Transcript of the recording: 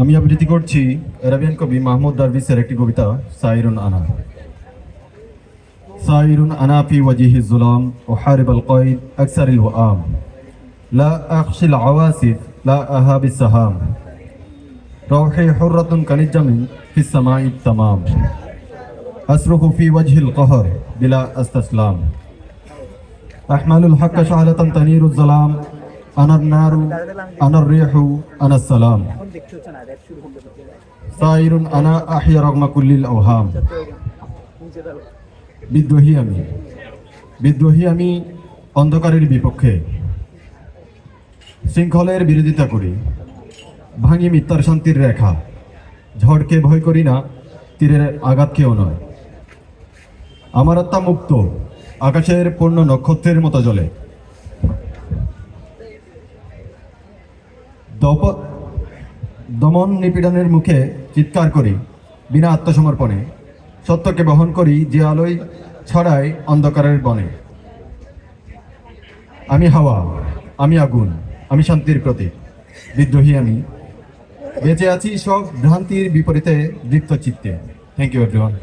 আমি আবৃত্তি করছি আরাবিয়ান কবি মাহমুদ দারভিসের একটি কবিতা সাইরুন আনা সাইরুন আনা ফি ওয়াজিহি জুলাম وحارب القيد أكثر الوئام لا أخشى العواصف لا أهاب السهام روحي حرة كنجم في السماء التمام أصرخ في وجه القهر بلا استسلام أحمل الحق شعلة تنير الظلام আনার নারু, আনার রেহু, আনার সালাম। সাইরুন আনা আহিয়া ওহাম বিদ্রোহী আমি। বিদ্রোহী আমি অন্ধকারের বিপক্ষে। শৃঙ্খলের বিরোধিতা করি। ভাঙি মিথ্যার শান্তির রেখা। ঝড়কে ভয় করি না, তীরের আঘাতকেও নয়। আমার আত্মা মুক্ত, আকাশের পূর্ণ নক্ষত্রের মতো জ্বলে। দমন নিপীড়নের মুখে চিৎকার করি, বিনা আত্মসমর্পণে। সত্যকে বহন করি যে আলোয় ছড়ায় অন্ধকারের বনে। আমি হাওয়া, আমি আগুন, আমি শান্তির প্রতীক। বিদ্রোহী আমি। বেঁচে আছি সব ভ্রান্তির বিপরীতে দীপ্ত চিত্তে। Thank you everyone